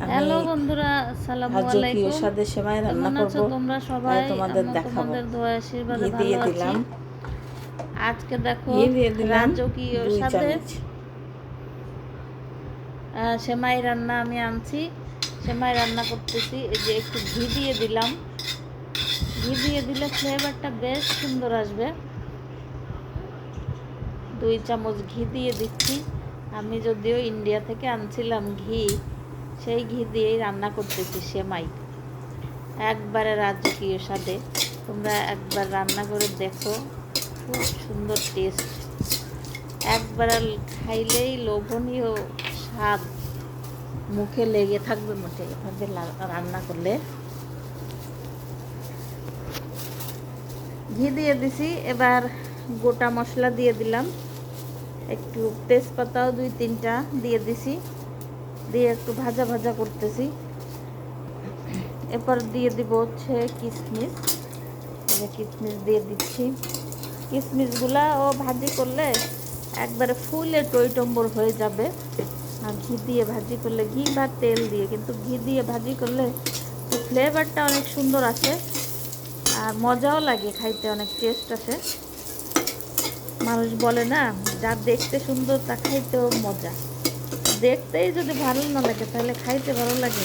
Hello বন্ধুরা আসসালামু আলাইকুম। স্বাদে সেমাই রান্না করব? তোমরা সবাই? তোমাদের দেখাবো। তোমাদের দোয়া আশীর্বাদে ভালো দিয়ে দিলাম। আজকে দেখো রাজকীয় আহ, সেমাই রান্না আমি আনছি। সেমাই রান্না করতেছি। এই যে একটু ঘি দিয়ে দিলাম। ঘি দিয়ে দিলে ফ্লেভারটা বেশ সুন্দর আসবে। দুই চামচ ঘি দিয়ে দিচ্ছি। আমি যদিও ইন্ডিয়া থেকে আনছিলাম ঘি। সেই ঘি দিয়েই রান্না করতেছি সেমাই। একবারে রাজকীয় স্বাদে। তোমরা একবার রান্না করে দেখো, খুব সুন্দর টেস্ট একবার খাইলেই লোভনীয় স্বাদ। মুখে লেগে থাকবে, মুখে এভাবে রান্না করলে। ঘি দিয়ে দিছি, এবার গোটা মশলা দিয়ে দিলাম। একটু তেজপাতাও দুই তিনটা দিয়ে দিছি। দিয়ে একটু ভাজা ভাজা করতেছি। এরপর দিয়ে দিব হচ্ছে কিশমিশ কিশমিশ দিয়ে দিচ্ছি। কিশমিশগুলা ও ভাজি করলে একবারে ফুলে টইটম্বর হয়ে যাবে। আর ঘি দিয়ে ভাজি করলে, ঘি বা তেল দিয়ে, কিন্তু ঘি দিয়ে ভাজি করলে ফ্লেভারটা অনেক সুন্দর আসে। আর মজাও লাগে খাইতে, অনেক টেস্ট আসে। মানুষ বলে না, যা দেখতে সুন্দর তা খাইতেও মজা। দেখতেই যদি ভালো না লাগে, তাহলে খাইতে ভালো লাগে।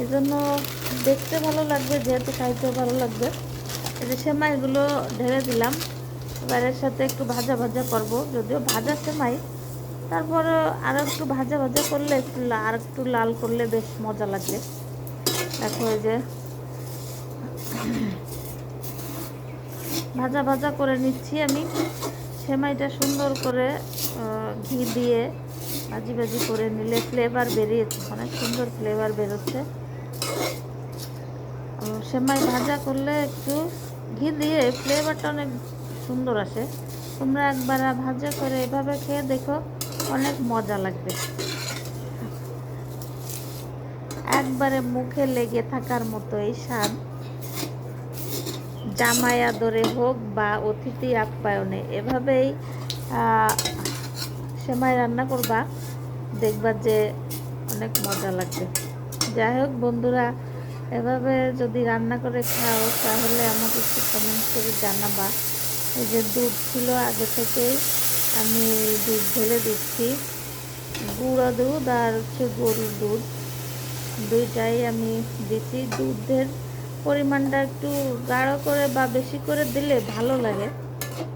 এই জন্য দেখতে ভালো লাগবে, যেহেতু খাইতেও ভালো লাগবে। এই যে সেমাইগুলো ঢেলে দিলাম। এবার এর সাথে একটু ভাজা ভাজা করব, যদিও ভাজা সেমাই। তারপরে আরও একটু ভাজা ভাজা করলে একটু আর একটু লাল করলে বেশ মজা লাগবে দেখো এই যে ভাজা ভাজা করে নিচ্ছি আমি। সেমাইটা সুন্দর করে ঘি দিয়ে ভাজি ভাজি করে নিলে ফ্লেভার বেরিয়েছে, অনেক সুন্দর ফ্লেভার বেরোচ্ছে। সেমাই ভাজা করলে একটু ঘি দিয়ে ফ্লেভারটা অনেক সুন্দর আসে। তোমরা একবার ভাজা করে এভাবে খেয়ে দেখো, অনেক মজা লাগবে। একবারে মুখে লেগে থাকার মতো এই স্বাদ। জামাই আদরে হোক বা অতিথি আপ্যায়নে, এভাবেই সেমাই রান্না করবা, দেখবা যে অনেক মজা লাগবে। যাই হোক বন্ধুরা, এভাবে যদি রান্না করে খাও, তাহলে আমাকে একটু কমেন্ট করে জানাবা। এই যে দুধ ছিল আগে থেকেই, আমি দুধ ঢেলে দিচ্ছি। গুঁড়ো দুধ আর হচ্ছে গরুর দুধ, দুইটাই আমি দিচ্ছি। দুধের পরিমাণটা একটু গাঢ় করে বা বেশি করে দিলে ভালো লাগে।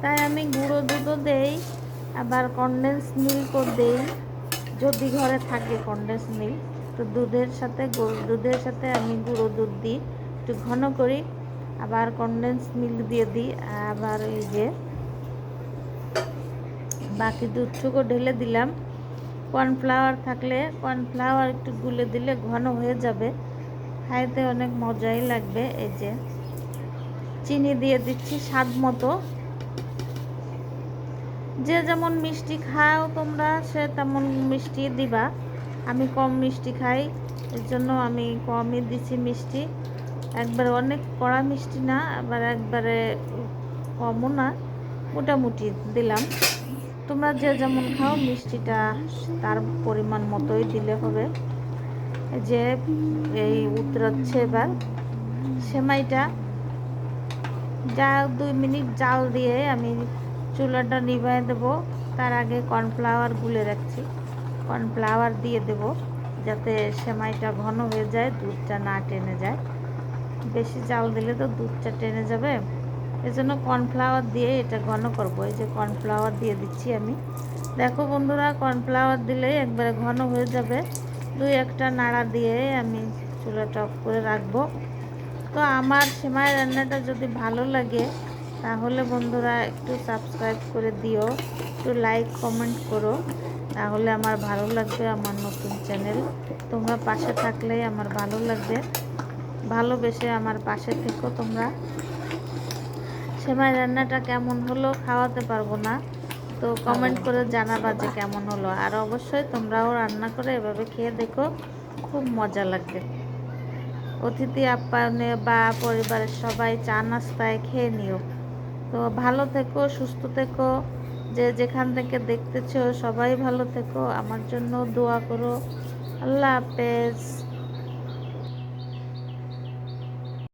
তাই আমি গুঁড়ো দুধও দেই। আবার কনডেন্স মিল্কও দেই। যদি ঘরে থাকে কনডেন্স মিল্ক তো দুধের সাথে দুধের সাথে আমি গুঁড়ো দুধ দিই। একটু ঘন করি, আবার কনডেন্স মিল্ক দিয়ে দিই। আবার এই যে বাকি দুধটুকু ঢেলে দিলাম। কর্নফ্লাওয়ার থাকলে কর্নফ্লাওয়ার একটু গুলে দিলে ঘন হয়ে যাবে। খাইতে অনেক মজাই লাগবে। এই যে চিনি দিয়ে দিচ্ছি স্বাদ মতো। যে যেমন মিষ্টি খাও তোমরা, সে তেমন মিষ্টি দিবা। আমি কম মিষ্টি খাই, এর জন্য আমি কমই দিচ্ছি মিষ্টি। একবারে অনেক কড়া মিষ্টি না, আবার একবারে কমও না, মোটামুটি দিলাম। তোমরা যে যেমন খাও, মিষ্টিটা তার পরিমাণ মতোই দিলে হবে। যে এই উতরাচ্ছে এবার সেমাইটা। যা দুই মিনিট জাল দিয়ে আমি চুলাটা নিভাই দেবো। তার আগে কর্নফ্লাওয়ার গুলে রাখছি। কর্নফ্লাওয়ার দিয়ে দেব যাতে সেমাইটা ঘন হয়ে যায়, দুধটা না টেনে যায়। বেশি জাল দিলে তো দুধটা টেনে যাবে। এই জন্য কর্নফ্লাওয়ার দিয়ে এটা ঘন করব। এই যে কর্নফ্লাওয়ার দিয়ে দিচ্ছি আমি। দেখো বন্ধুরা কর্নফ্লাওয়ার দিলেই একবারে ঘন হয়ে যাবে। দুই একটা নাড়া দিয়ে আমি চুলাটা অফ করে রাখব। তো আমার সেমাই রান্নাটা যদি ভালো লাগে তাহলে বন্ধুরা একটু সাবস্ক্রাইব করে দিও, একটু লাইক কমেন্ট করো, তাহলে আমার ভালো লাগবে আমার নতুন চ্যানেল তোমরা পাশে থাকলেই আমার ভালো লাগবে। ভালোবেসে আমার পাশে থেকো তোমরা। সেমাই রান্নাটা কেমন হলো খাওয়াতে পারব না। তো কমেন্ট করে জানাবা যে কেমন হলো। আর অবশ্যই তোমরাও রান্না করে এভাবে খেয়ে দেখো, খুব মজা লাগবে। অতিথি আপ্যায়নে বা পরিবারের সবাই চা নাস্তায় খেয়ে নিও। তো ভালো থেকো, সুস্থ থেকো। যে যেখান থেকে দেখতেছো সবাই ভালো থেকো। আমার জন্য দোয়া করো। আল্লাহ হাফেজ।